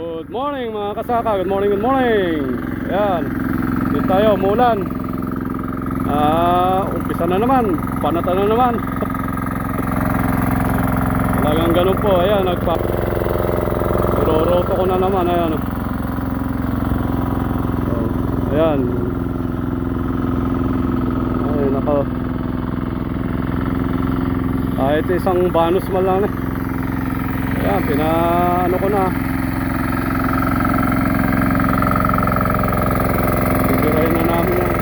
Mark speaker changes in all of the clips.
Speaker 1: Good morning mga kasaka, good morning, good morning. Ayan, dito tayo, umulan Ah, umpisa na naman, panata na naman. Talagang ganun po, ayan, nagpa Niroroto ko na naman, ayan. Ayan. Ay, nako. Kahit isang banus man lang eh. Ayan, pinaano ko na Sisirain na namin yan.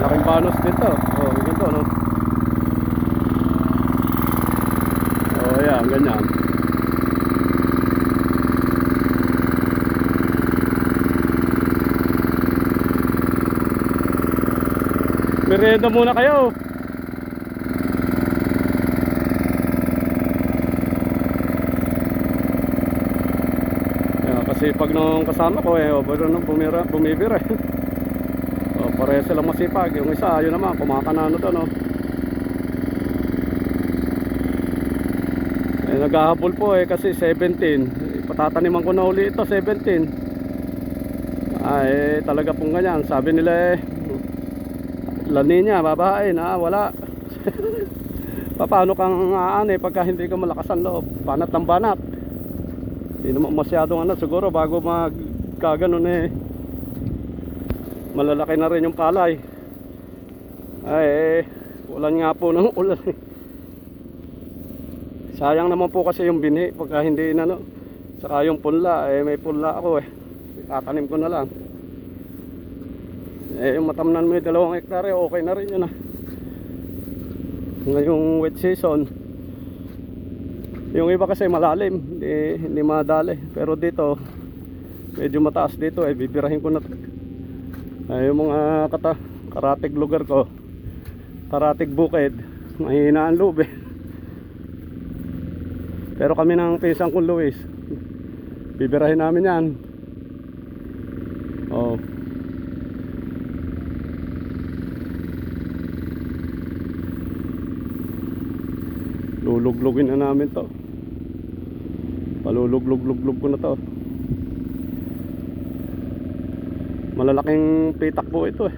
Speaker 1: Laking panos dito. Oh, ganito, no? Oh, yan, ganyan. Merienda muna kayo. Kasi pag nung kasama ko eh, biro nung bumira, bumibira eh. oh, pareho silang masipag. Yung isa, yun naman, kumakanano doon, no. Eh, naghahabol po eh, kasi 17. Patataniman ko na uli ito, 17. Ay, talaga pong ganyan. Sabi nila eh, lani niya, babae na, wala. Paano kang aan eh, pagka hindi ka malakas ang loob? Banat ng banat. Hindi naman masyadong ano, siguro bago magkaganon eh malalaki na rin yung palay. Ay, eh, ulan nga po ng ulan eh. Sayang naman po kasi yung binhi pagka hindi inano. Saka yung punla, eh may punla ako eh. Tatanim ko na lang. Eh yung matamnan mo yung dalawang hektare, okay na rin yun ah. Ngayong wet season, yung iba kasi malalim, hindi, hindi madali. Pero dito, medyo mataas dito eh, bibirahin ko na. Ay, yung mga kata, karatig lugar ko, karatig bukid, mahina ang loob eh. Pero kami ng pisang kong Luis, bibirahin namin yan. Oh. Luluglugin na namin to. Paluluglug-luglug ko na to. Malalaking pitak po ito eh.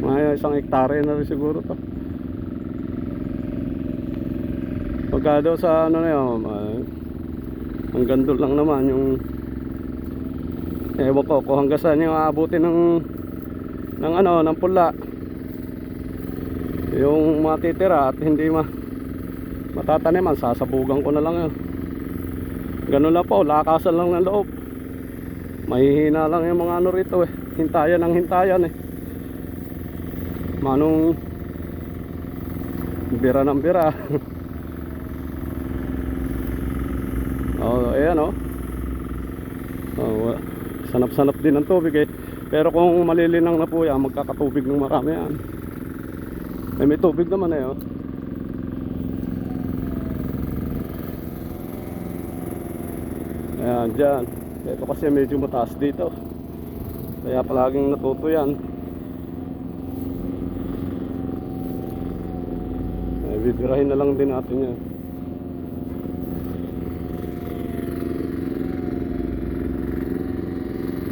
Speaker 1: Mga isang hektare na rin siguro to. Pagka daw sa ano na yun, uh, ang gandol lang naman yung ewan ko kung hanggang saan yung aabutin ng ng ano, ng pula yung matitira at hindi ma matataniman sasabugan ko na lang yun. Ganun lang po lakasan lang ng loob. Mahihina lang yung mga ano rito eh. Hintayan ng hintayan eh. Manong bira ng bira. Oh ayan oh. Oh sanap sanap din ng tubig eh. Pero kung malilinang na po yan magkakatubig ng marami yan eh, may tubig naman eh, oh. Ayan, dyan. Ito kasi medyo mataas dito. Kaya palaging natuto yan. Eh, bibirahin na lang din natin yan.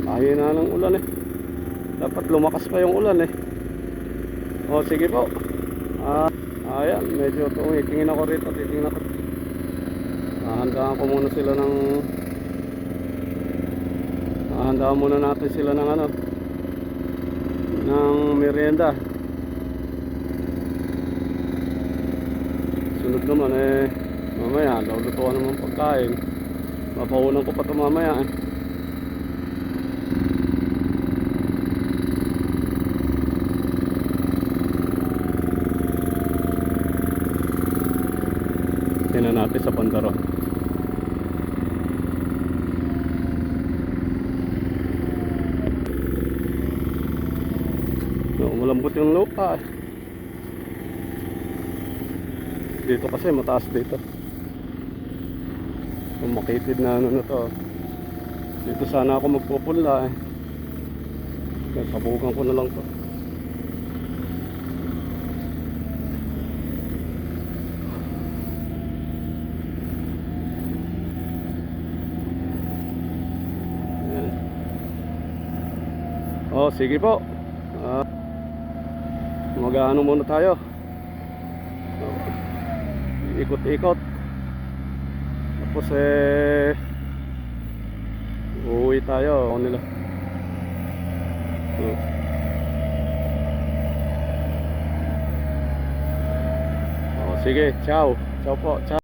Speaker 1: Ayaw na ng ulan eh. Dapat lumakas pa yung ulan eh. O sige po. Ah, ayan, medyo tumitingin ako rito, titingnan ko. Hahandaan ko muna sila ng Hahandaan muna natin sila ng ano ng merienda. Sunod naman eh mamaya, lulutuan naman pagkain. Mapaunan ko pa ito mamaya eh. Tingnan natin sa pandaro. No, malambot yung lupa. Dito kasi mataas dito. Kung makitid na ano na to. Dito sana ako magpupunla eh. Sabukan ko na lang to. Oh, sige po. Ah, mag-ano muna tayo. Ikot-ikot. Tapos eh uuwi tayo ako nila. Oh. Oh, sige, ciao. Ciao po. Ciao.